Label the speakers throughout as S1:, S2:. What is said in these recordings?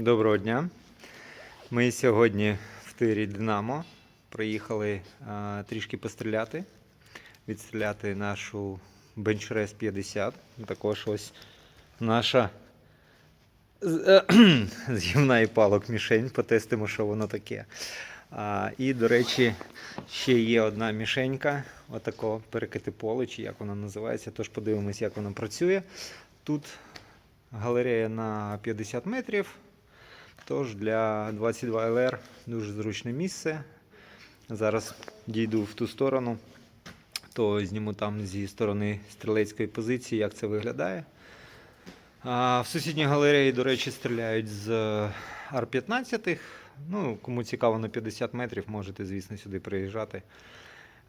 S1: Доброго дня. Ми сьогодні в тирі Динамо приїхали а, трішки постріляти, відстріляти нашу Bench 50. Також ось наша з- е, згівна і палок мішень. Потестимо, що воно таке. А, і, до речі, ще є одна мішенька, отако перекити поле, чи як вона називається. Тож подивимось, як вона працює. Тут галерея на 50 метрів. Тож для 22 ЛР дуже зручне місце. Зараз дійду в ту сторону, то зніму там зі сторони стрілецької позиції, як це виглядає. А в сусідній галереї, до речі, стріляють з Ар-15. Ну, кому цікаво на 50 метрів, можете, звісно, сюди приїжджати.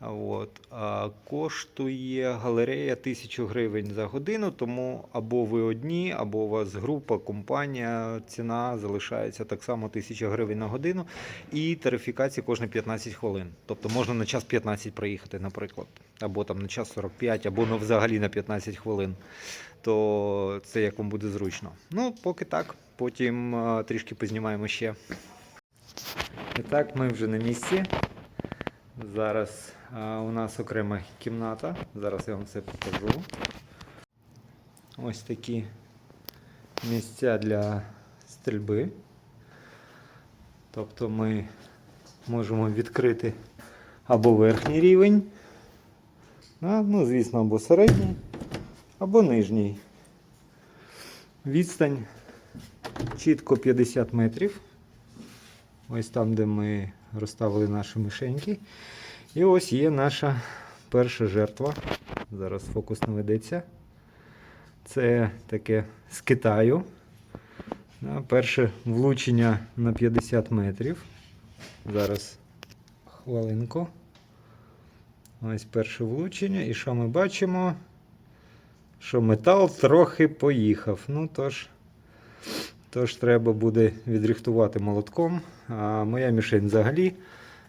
S1: От. А, коштує галерея 1000 гривень за годину, тому або ви одні, або у вас група, компанія, ціна залишається так само 1000 гривень на годину. І тарифікація кожні 15 хвилин. Тобто можна на час 15 проїхати, наприклад, або там на час 45, або ну, взагалі на 15 хвилин. То це як вам буде зручно. Ну, поки так, потім трішки познімаємо ще. І так, ми вже на місці. Зараз у нас окрема кімната. Зараз я вам це покажу. Ось такі місця для стрільби. Тобто ми можемо відкрити або верхній рівень, ну, звісно, або середній, або нижній. Відстань чітко 50 метрів. Ось там, де ми розставили наші мишеньки. І ось є наша перша жертва. Зараз фокус наведеться. Це таке з Китаю. Перше влучення на 50 метрів. Зараз хвилинку. Ось перше влучення. І що ми бачимо? Що метал трохи поїхав. Ну тож, тож треба буде відрихтувати молотком. А моя мішень взагалі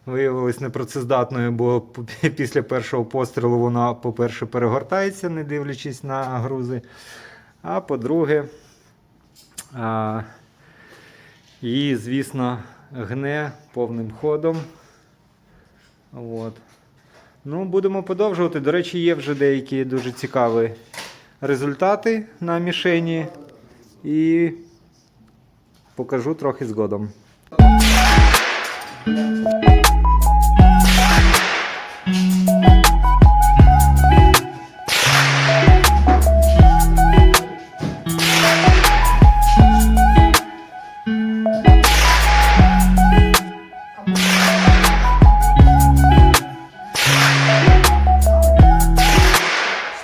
S1: виявилась непрацездатною, бо після першого пострілу вона, по-перше, перегортається, не дивлячись на грузи. А по-друге, її, звісно, гне повним ходом. От. Ну, будемо продовжувати. До речі, є вже деякі дуже цікаві результати на мішені. І покажу трохи згодом.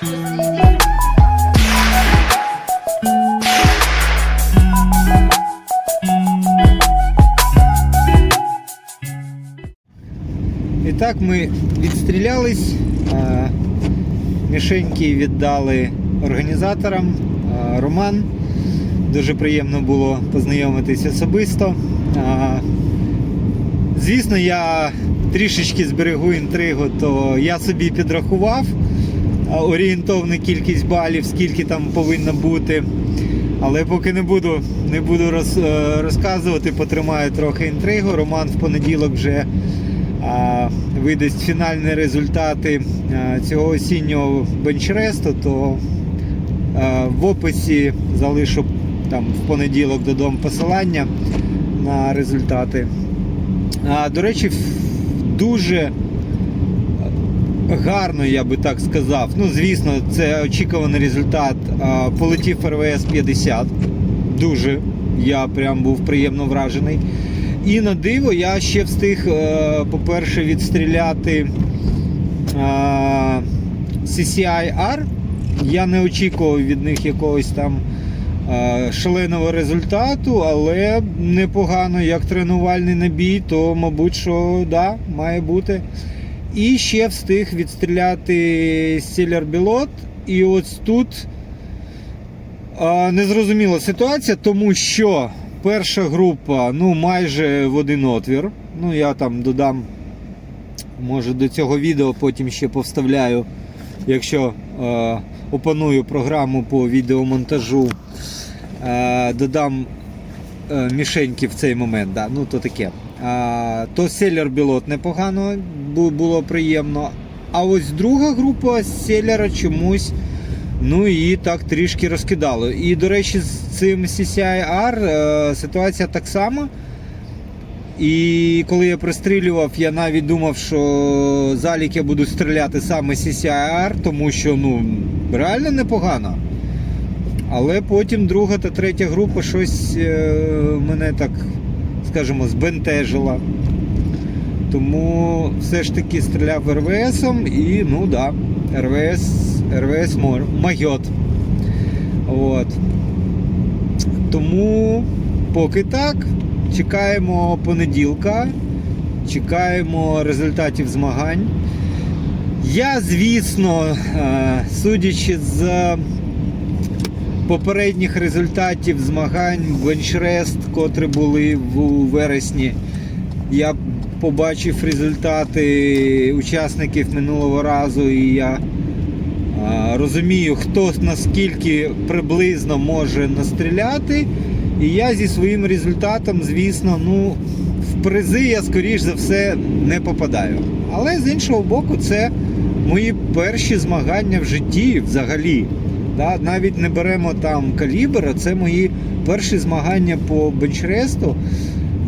S1: І так ми відстрілялись. Мішеньки віддали організаторам. Роман. Дуже приємно було познайомитись особисто. Звісно, я трішечки зберегу інтригу, то я собі підрахував орієнтовну кількість балів, скільки там повинно бути. Але поки не буду, не буду роз, е, розказувати, потримаю трохи інтригу. Роман в понеділок вже видасть фінальні результати цього осіннього бенчресту, то в описі залишу там в понеділок додому посилання на результати. А, до речі, дуже гарно, я би так сказав. Ну, звісно, це очікуваний результат. Полетів РВС 50. Дуже. Я прям був приємно вражений. І на диво я ще встиг, е, по-перше, відстріляти а, CCI-R. Я не очікував від них якогось там е, шаленого результату, але непогано, як тренувальний набій, то, мабуть, що да, має бути. І ще встиг відстріляти Stellar Білот. І ось тут незрозуміла ситуація, тому що перша група ну, майже в один отвір. Ну, я там додам, може, до цього відео потім ще повставляю, якщо е, опаную програму по відеомонтажу. Е, додам е, мішеньки в цей момент, да, ну то таке. А, то селлер білот непогано, було приємно. А ось друга група селлера чомусь. Ну і так трішки розкидало. І, до речі, з цим CCIR е, ситуація так сама. І коли я пристрілював, я навіть думав, що залік я буду стріляти саме CCIR, тому що ну, реально непогано. Але потім друга та третя група щось е, мене так, скажімо, збентежила. Тому все ж таки стріляв РВСом і ну да, РВС, РВС майот. От. Тому поки так, чекаємо понеділка, чекаємо результатів змагань. Я, звісно, е, судячи з попередніх результатів змагань Венчрест, котрі були у вересні, я побачив результати учасників минулого разу, і я розумію, хто наскільки приблизно може настріляти. І я зі своїм результатом, звісно, ну, в призи я, скоріш за все, не попадаю. Але з іншого боку, це мої перші змагання в житті взагалі. Да? Навіть не беремо там калібр, а це мої перші змагання по бенчресту.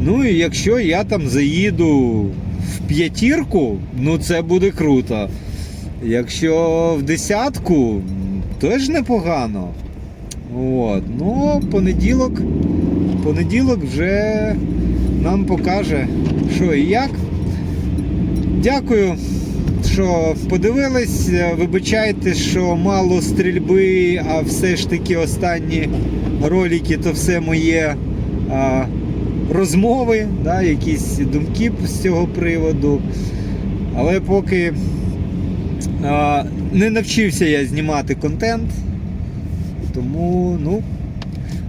S1: Ну і якщо я там заїду в п'ятірку, ну це буде круто. Якщо в десятку, теж непогано. От. Ну, понеділок, понеділок вже нам покаже, що і як. Дякую, що подивились. Вибачайте, що мало стрільби, а все ж таки останні ролики то все моє а, розмови, да, якісь думки з цього приводу. Але поки не навчився я знімати контент. Тому, ну,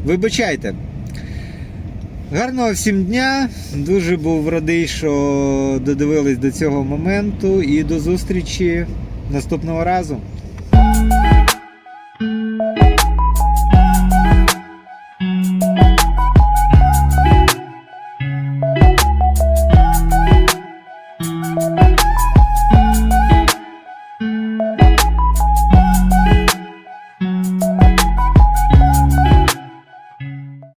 S1: вибачайте. Гарного всім дня. Дуже був радий, що додивились до цього моменту. І до зустрічі наступного разу.